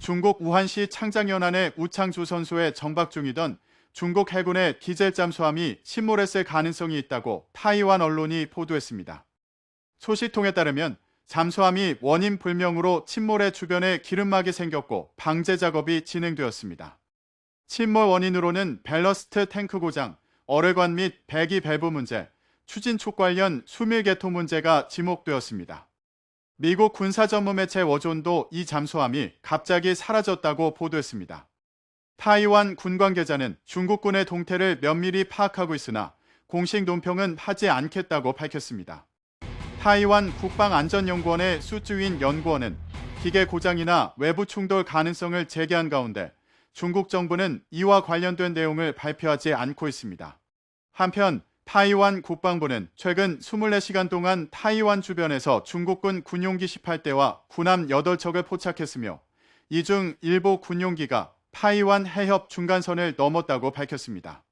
중국 우한시 창장연안의 우창주 선수의 정박 중이던 중국 해군의 디젤 잠수함이 침몰했을 가능성이 있다고 타이완 언론이 보도했습니다. 소식통에 따르면 잠수함이 원인 불명으로 침몰의 주변에 기름막이 생겼고 방제 작업이 진행되었습니다. 침몰 원인으로는 밸러스트 탱크 고장, 어뢰관 및 배기 밸브 문제, 추진축 관련 수밀 개통 문제가 지목되었습니다. 미국 군사 전문 매체 워존도 이 잠수함이 갑자기 사라졌다고 보도했습니다. 타이완 군 관계자는 중국군의 동태를 면밀히 파악하고 있으나 공식 논평은 하지 않겠다고 밝혔습니다. 타이완 국방안전연구원의 수주인 연구원은 기계 고장이나 외부 충돌 가능성을 제기한 가운데 중국 정부는 이와 관련된 내용을 발표하지 않고 있습니다. 한편 타이완 국방부는 최근 24시간 동안 타이완 주변에서 중국군 군용기 18대와 군함 8척을 포착했으며 이 중 일부 군용기가 타이완 해협 중간선을 넘었다고 밝혔습니다.